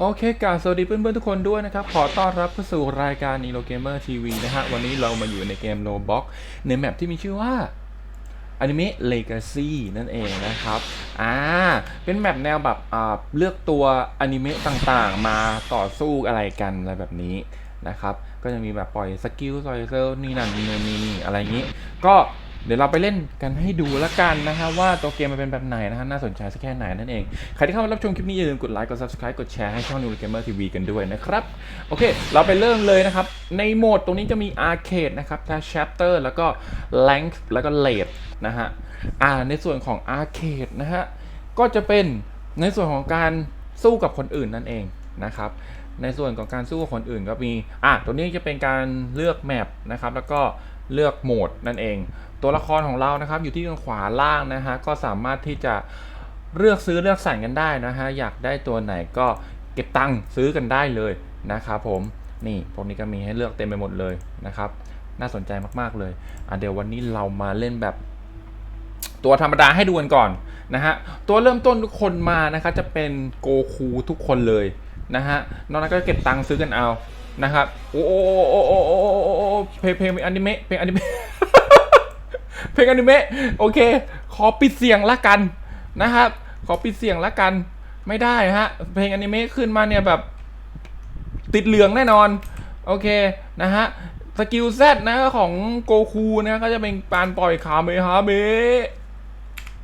โอเคกราบสวัสดีเพื่อนๆทุกคนด้วยนะครับ ขอต้อนรับเข้าสู่รายการ Nilo Gamer TV นะฮะ วันนี้เรามาอยู่ในเกม Roblox ในแมปที่มีชื่อว่า Anime Legacy นั่นเองนะครับ อ่า เป็นแมปแนวแบบอ่าเลือกตัวอนิเมะต่างๆ มาต่อสู้อะไรกันอะไรแบบนี้นะครับ ก็จะมีแบบปล่อยสกิลปล่อยเซลนี่นั่นนี่นี่นี่อะไรอย่างนี้ ก็ เดี๋ยวเราไปเล่นกันให้ดูและกันนะฮะว่าตัวเกมมันเป็นแบบไหนนะฮะน่าสนใจสักแค่ไหนนั่นเอง ใครที่เข้ามารับชมคลิปนี้อย่าลืมกดไลค์กด subscribe กดแชร์ให้ช่อง New Gamer TV กันด้วยนะครับ โอเค เราไปเริ่มเลยนะครับ ในโหมดตรงนี้จะมี Arcade นะครับถ้า Chapter แล้วก็ Length แล้วก็ Late นะฮะอ่าในส่วนของ Arcade นะฮะก็จะเป็นในส่วนของการสู้กับคนอื่นนั่นเองนะครับในส่วนของการสู้กับคนอื่นก็มีอะตัวนี้จะเป็นการเลือกแมปนะครับแล้วก็ เลือกโหมดนั่นเอง ตัวละครของเรานะครับอยู่ที่ทางขวาล่างนะฮะก็สามารถที่จะเลือกซื้อเลือกสั่งกันได้นะฮะอยากได้ตัวไหนก็เก็บตังค์ซื้อกันได้เลยนะครับผมนี่พวกนี้ก็มีให้เลือกเต็มไปหมดเลยนะครับน่าสนใจมากๆเลยอะเดี๋ยววันนี้เรามาเล่นแบบ ตัวธรรมดาให้ดูกันก่อนนะฮะตัวเริ่มต้นทุกคนมานะครับจะเป็นโกคูทุกคนเลยนะฮะนอกนั้นก็เก็บตังค์ซื้อกันเอา นะครับ โอ้โอ้โอ้โอ้เพลงเพลงอนิเมะเพลงอนิเมะเพลงอนิเมะโอเค ขอปิดเสียงละกันนะครับ ขอปิดเสียงละกัน ไม่ได้ฮะ เพลงอนิเมะขึ้นมาเนี่ยแบบ ติดเหลืองแน่นอน โอเคนะฮะสกิลแซดนะของโกคูนะก็จะเป็นปานปล่อยคาเมฮาเมะ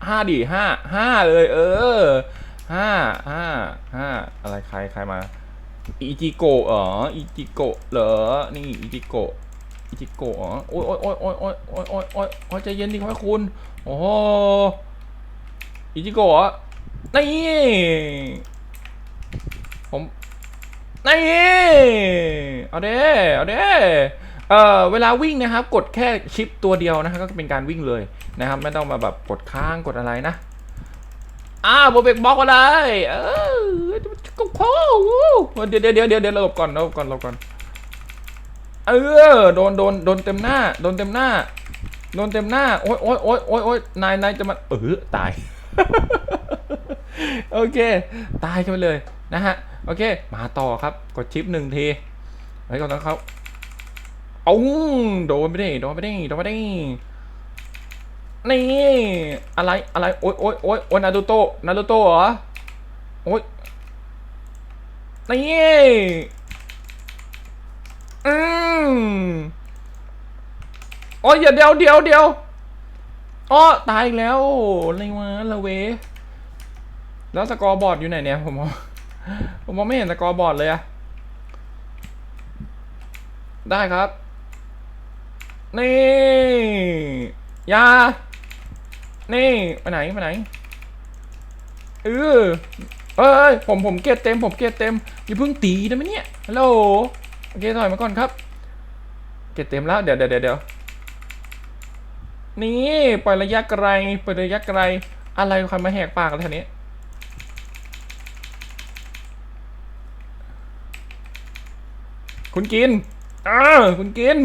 ห้าดีห้าห้าเลย เออห้าห้าห้าอะไรใครใครมา อิจิโกะเหรออิจิโกะเหรอ นี่อิจิโกะอิจิโกะเหรอโอ้ยโอ้ยโอ้ยโอ้ยโอ้ยโอ้ยโอ้ยโอ้ยโอ้ยใจเย็นดิครับคุณ โอ้โหอิจิโกะเหรอนี่ผมนี่เอาเด้เอาเด้เออเวลาวิ่งนะครับ กดแค่ชิปตัวเดียวนะครับก็เป็นการวิ่งเลยนะครับ ไม่ต้องมาแบบกดค้างกดอะไรนะอ้าวโบเบกบล็อกอะไร เออโค้ เดี๋ยวเดี๋ยวเดี๋ยวเดี๋ยวหลบก่อนหลบก่อนหลบก่อน เออโดนโดนโดนเต็มหน้า โดนเต็มหน้า โดนเต็มหน้า โอ๊ยโอ๊ยโอ๊ยโอ๊ยโอ๊ยนายนายจะมาเออตาย โอเค ตายกันไปเลยนะฮะ โอเค มาต่อครับ กดชิปหนึ่งทีไว้ก่อนนะเขาเอาโดนไปดิโดนไปดิโดนไปดินี่อะไรอะไรโอ๊ยโอ๊ยโอ๊ยโอ๊ยนารูโตะนารูโตะเหรอโอ๊ย นี่อืมโอ๊ยอย่าเดียวเดียวเดียวอ๋อตายอีกแล้วอะไรวะละเว แล้วสกอร์บอร์ดอยู่ไหนเนี่ยผมมองผมมองไม่เห็นสกอร์บอร์ดเลยอะได้ครับ นี่ยา นี่ไปไหนไปไหนเออ เอ้ยผมผมเกตเต็มผมเกตเต็มอย่าเพิ่งตีนะมั้ยเนี่ยฮัลโหลโอเคถอยมาก่อนครับ เกตเต็มแล้วเดี๋ยวเดี๋ยวเดี๋ยวนี่ปล่อยระยะไกลปล่อยระยะไกลอะไรใครมาแหกปากอะไรแถวนี้คุณกินอ่าคุณกิน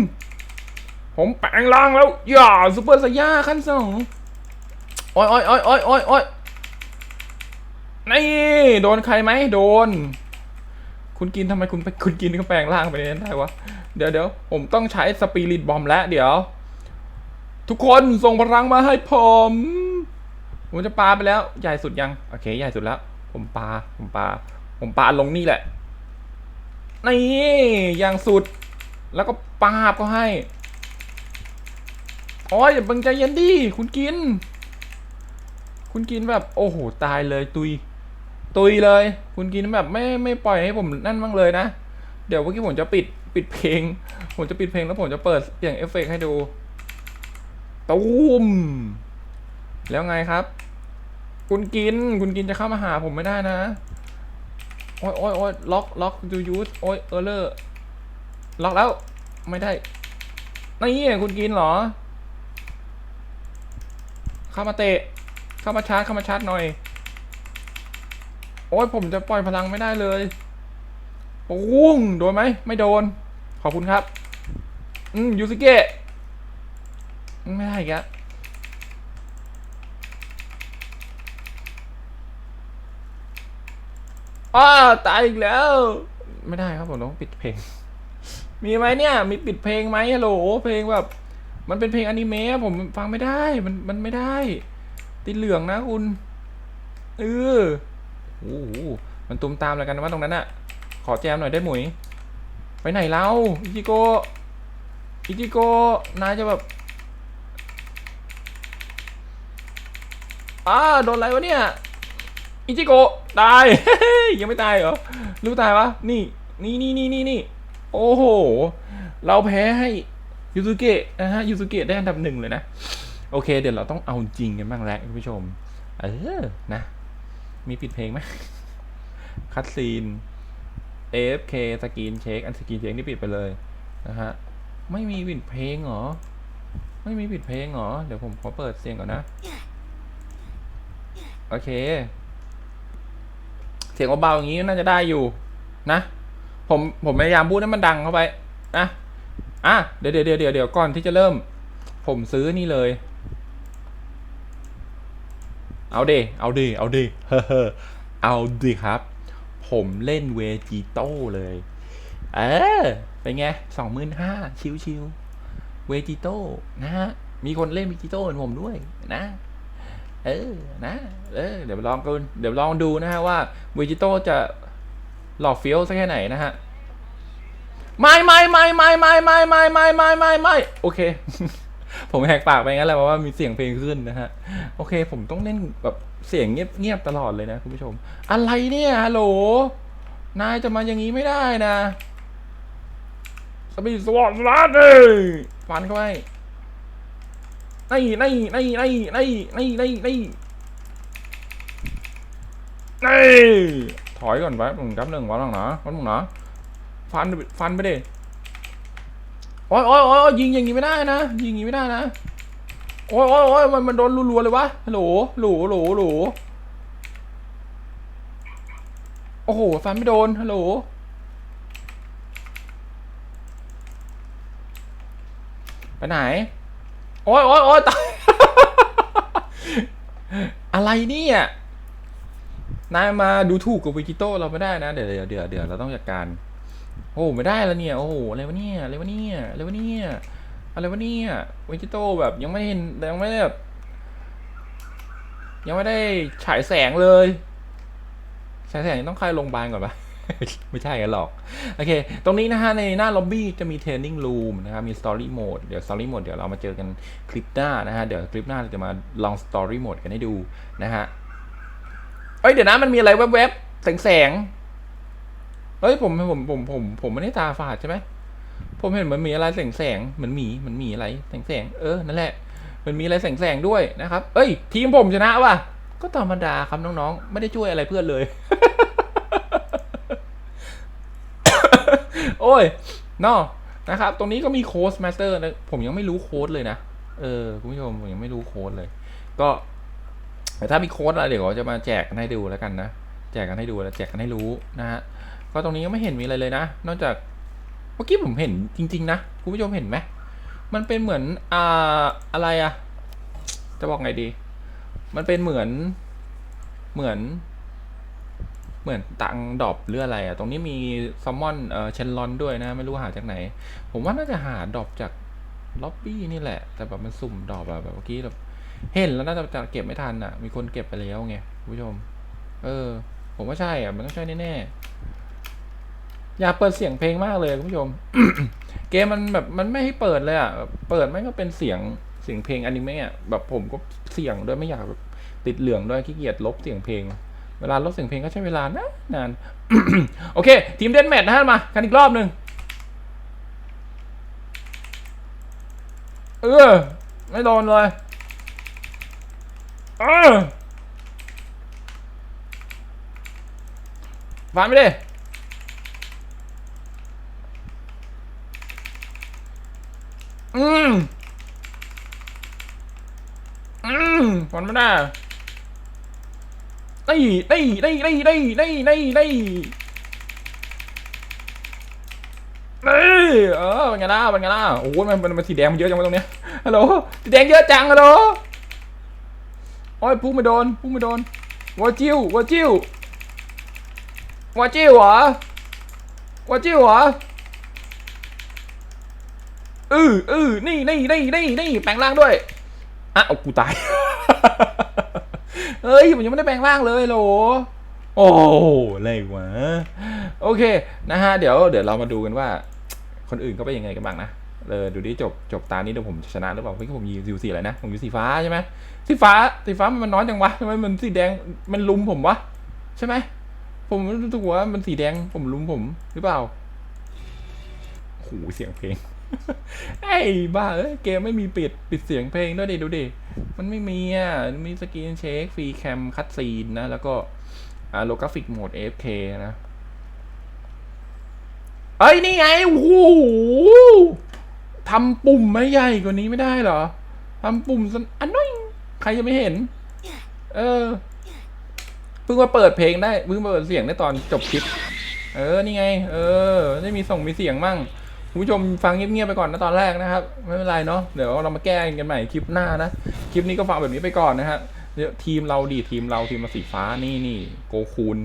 ผมแปลงร่างแล้ว อย่าซูเปอร์สยาขั้นสองอ้ยโอ้ยโอ้ยโอ้ยโอ้ยโอ้ย นี่โดนใครไหมโดน คุณกินทำไมคุณไปคุณกินก็แปลงร่างไปนั้นได้วะ เดี๋ยวเดี๋ยวผมต้องใช้สปิริตบอมแล้วเดี๋ยว ทุกคนส่งพลังมาให้ผมผมจะปาไปแล้ว ใหญ่สุดยัง โอเค ใหญ่สุดแล้ว ผมปา ผมปา ผมปาลงนี่แหละ นี่อย่างสุด แล้วก็ปาบก็ให้โอ้ยอย่าเบังใจเย็นดิ คุณกิน คุณกินแบบ โอ้โห ตายเลยตุย ตุยเลย คุณกินแบบไม่ไม่ปล่อยให้ผมนั่นบ้างเลยนะ เดี๋ยวเมื่อกี้ผมจะปิดปิดเพลง ผมจะปิดเพลงแล้วผมจะเปิดเสียงเอฟเฟกให้ดูตูมแล้วไงครับ คุณกิน คุณกินจะเข้ามาหาผมไม่ได้นะ โอ้ยโอ้ยโอ้ยล็อกล็อกยูยูสโอ้ยเออเลอร์ล็อกแล้วไม่ได้นี่คุณกินเหรอ เข้ามาเตะ เข้ามาชาร์จ เข้ามาชาร์จหน่อย โอ้ยผมจะปล่อยพลังไม่ได้เลยปุ้งโดนไหมไม่โดน ขอบคุณครับ อืมยูซิเกะไม่ได้อีกแล้วอ้าตายอีกแล้ว ไม่ได้ครับผมต้องปิดเพลง มีไหมเนี่ย มีปิดเพลงไหมฮัลโหลเพลงแบบ มันเป็นเพลงอนิเมะผมฟังไม่ได้ มันมันไม่ได้ ติดเหลืองนะคุณเออ โอ้โหมันตุมตามอะไรกันว่าตรงนั้นอะขอแจมหน่อยได้หมุย ไปไหนเราอิจิโกอิจิโกนายจะแบบอ้าโดนอะไรวะเนี่ยอิจิโกตายยังไม่ตายเหรอรู้ตายวะนี่นี่นี่นี่นี่นี่โอ้โห เราแพ้ให้ยูซุเกะนะฮะยูซุเกะได้อันดับหนึ่งเลยนะ โอเค เดี๋ยวเราต้องเอาจริงกันบ้างแล้วคุณผู้ชม เออ นะ มีปิดเพลงไหมคัดซีน AFK สกรีนเช็คอันสกรีนเช็คนี่ปิดไปเลยนะฮะ ไม่มีปิดเพลงเหรอ ไม่มีปิดเพลงเหรอ เดี๋ยวผมขอเปิดเสียงก่อนนะ โอเค เสียงเบาๆอย่างนี้น่าจะได้อยู่ นะ ผมผมพยายามพูดให้มันดังเข้าไป นะ อะ เดี๋ยวเดี๋ยวเดี๋ยวเดี๋ยวเดี๋ยวก่อนที่จะเริ่ม ผมซื้อนี่เลย เอาเดเอาเดเอาเดเฮ้อเอาดิครับ ผมเล่นเวจิโต้เลย เออ เป็นไงสองหมื่นห้าชิวชิวเวจิโต้นะฮะ มีคนเล่นเวจิโต้เหมือนผมด้วยนะ เออ นะ เออ เดี๋ยวลองกันเดี๋ยวลองดูนะฮะว่าเวจิโต้จะหลอกเฟี้ยวสักแค่ไหนนะฮะ ไม่ไม่ไม่ไม่ไม่ไม่ไม่ไม่ไม่ไม่ไม่โอเค ผมแหกปากไปงั้นแหละเพราะว่ามีเสียงเพลงขึ้นนะฮะ โอเค ผมต้องเล่นแบบเสียงเงียบเงียบตลอดเลยนะคุณผู้ชม อะไรเนี่ยฮัลโหล นายจะมาอย่างนี้ไม่ได้นะสปีดสวอตลัดเลยฟันเข้าไปนี่นี่นี่นี่นี่นี่นี่นี่นี่ถอยก่อนไว้หนึ่งกับหนึ่งวันหลังนะวันหลังนะฟันฟันไปดิ โอ้ยโอ้ยโอ้ยยิงอย่างนี้ไม่ได้นะ ยิงอย่างนี้ไม่ได้นะ โอ้ยโอ้ยโอ้ยมันมันโดนรัวๆเลยวะโหลโหลโหลโหลโอ้โหฟันไม่โดนฮัลโหลไปไหน โอ้ยโอ้ยโอ้ยตายอะไรเนี่ยนายมาดูถูกกับวิกิโต้เราไม่ได้นะ เดี๋ยวเดี๋ยวเดี๋ยวเราต้องจัดการ อ้ไม่ได้แล้วเนี่ย โอ้โห อะไรวะเนี่ย อะไรวะเนี่ย อะไรวะเนี่ย อะไรวะเนี่ยวิกิโต้แบบยังไม่เห็นยังไม่แบบยังไม่ได้ฉายแสงเลย ฉายแสงต้องเข้าโรงพยาบาลก่อนปะไม่ใช่กันหรอก โอเค ตรงนี้นะฮะ ในหน้าล็อบบี้จะมีเทรนนิ่งรูมนะครับ มีสตอรี่โหมด เดี๋ยวสตอรี่โหมดเดี๋ยวเรามาเจอกันคลิปหน้านะฮะ เดี๋ยวคลิปหน้าเราจะมาลองสตอรี่โหมดกันให้ดูนะฮะ เอ้ย เดี๋ยวนะมันมีอะไรแวบๆ แสงแสงๆ เฮ้ยผมผมผมผมผมไม่ได้ตาฝาดใช่ไหมผมเห็นเหมันมีอะไรแสงแสงเหมือนหมีเหมือนหมีอะไรแสงแสงเออนั่นแหละมันมีอะไรแสงแสงด้วยนะครับ เอ้ย ทีมผมชนะว่ะก็ธรรมดาครับน้องๆ ไม่ได้ช่วยอะไรเพื่อนเลย โอ้ยนอะนะครับ ตรงนี้ก็มีโค้ดมาสเตอร์นะ ผมยังไม่รู้โค้ดเลยนะ เออ คุณผู้ชมผมยังไม่รู้โค้ดเลย ก็ถ้ามีโค้ดอะไรเดี๋ยวจะมาแจกกันให้ดูแล้วกันนะ แจกกันให้ดูแล้วแจกกันให้รู้นะฮะ ก็ตรงนี้ก็ไม่เห็นมีอะไรเลยนะ นอกจากเมื่อกี้ผมเห็นจริง ๆ นะคุณผู้ชมเห็นไหมมันเป็นเหมือนอ่าอะไรอะจะบอกไงดี มันเป็นเหมือนเหมือน เหมือนตังดอบหรืออะไรอะตรงนี้มีซัมมอนเอ่อเชนลอนด้วยนะ ไม่รู้หาจากไหน ผมว่าน่าจะหาดอบจากล็อบบี้นี่แหละ แต่แบบมันสุ่มดอบอะแบบเมื่อกี้แบบเห็นแล้วน่าจะจะเก็บไม่ทันอะมีคนเก็บไปแล้วไงคุณผู้ชม เออ ผมว่าใช่อะมันต้องใช่แน่ๆ อยากเปิดเสียงเพลงมากเลยคุณผู้ชม เกมมันแบบมันไม่ให้เปิดเลยอะเปิดไม่ก็เป็นเสียงเสียงเพลงอนิเมะแบบผมก็เสียงด้วยไม่อยากแบบติดเหลืองด้วยขี้เกียจลบเสียงเพลง เวลาลบเสียงเพลงก็ใช้เวลานะนาน โอเค ทีมเดนแมทนะฮะมากันอีกรอบหนึ่งเออ ไม่โดนเลย เออฟันไปดิ อืม อื มฟันไม่ได้นี่นี่นี่นี่นี่นี่นี่นี่นี่เออเป็นไงล่ะเป็นไงล่ะโอ้โหมันมันมันสีแดงมันเยอะจังวะตรงเนี้ยฮัลโหลสีแดงเยอะจังฮัลโหลโอ้ยพุ่งไม่โดนพุ่งไม่โดนวัวจิ้ววัวจิ้วว่าจิ้วเหรอว่าจิ้วเหรออืออือนี่นี่นี่นี่นี่แปลงร่างด้วย อะเอากูตายเฮ้ยผมยังไม่ได้แปลงร่างเลยโหลโอ้โหอะไรวะโอเคนะฮะเดี๋ยวเดี๋ยวเรามาดูกันว่า คนอื่นเขาเป็นยังไงกันบ้างนะเออดูดิจบจบตานี้เดี๋ยวผมชนะหรือเปล่าเฮ้ยผมยิงสีอะไรนะผมยิงสีฟ้าใช่ไหมสีฟ้าสีฟ้ามันน้อยจังวะทำไมมันสีแดงมันลุมผมวะใช่ไหมผมรู้สึกว่ามันสีแดงผมลุมผมหรือเปล่าโอ้โหเสียงเพลง ไอ้บ้าเอ้ยเกมไม่มีปิดปิดเสียงเพลงด้วยดิดูดิ มันไม่มีอะ มีสกรีนเช็คฟรีแคมคัตซีนนะ แล้วก็อ่าโลกราฟิกโหมด AFK นะเอ้ย นี่ไงโอ้โหทำปุ่มไม่ใหญ่กว่านี้ไม่ได้เหรอทำปุ่มสันอันน้อยใครจะไม่เห็น เออ เพิ่งมาเปิดเพลงได้ เพิ่งมาเปิดเสียงได้ตอนจบคลิป เออ นี่ไง เออ ได้มีส่งมีเสียงมั่ง คุณผู้ชมฟังเงียบๆไปก่อนนะตอนแรกนะครับ ไม่เป็นไรเนาะเดี๋ยวเรามาแก้กันใหม่คลิปหน้านะคลิปนี้ก็ฟังแบบนี้ไปก่อนนะฮะเดี๋ยวทีมเราดีทีมเราทีมมาสีฟ้านี่นี่โกคูน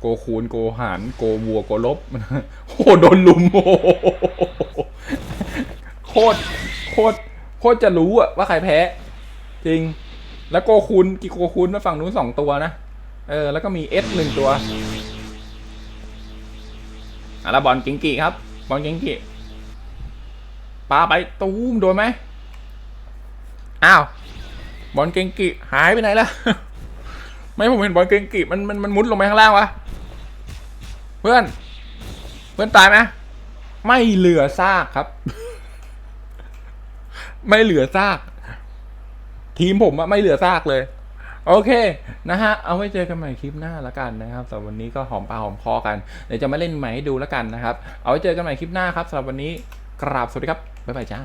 โกคูนโกหานโกวัวโกลบโอ้โหโดนลุมโอ้โหโคตรโคตรโคตรจะรู้อะว่าใครแพ้ จริง แล้วโกคูนกี่โกคูนมาฝั่งนู้นสองตัวนะเออแล้วก็มีเอสหนึ่งตัวอะแล้วบอลกิงกีครับ บอลกิงกี ปาไปตูมโดนไหมอ้าวบอลเกงกิหายไปไหนล่ะ ไม่ผมเห็นบอลเกงกิมันมันมันมุดลงไปข้างล่างวะเพื่อน เพื่อนตายไหมไม่เหลือซากครับ ไม่เหลือซาก ทีมผมอะไม่เหลือซากเลย โอเค นะฮะ เอาไว้เจอกันใหม่คลิปหน้าละกันนะครับสำหรับวันนี้ก็หอมปากหอมคอกัน เดี๋ยวจะมาเล่นใหม่ให้ดูละกันนะครับ เอาไว้เจอกันใหม่คลิปหน้าครับสำหรับวันนี้กราบสวัสดีครับ บ๊ายบายจ้า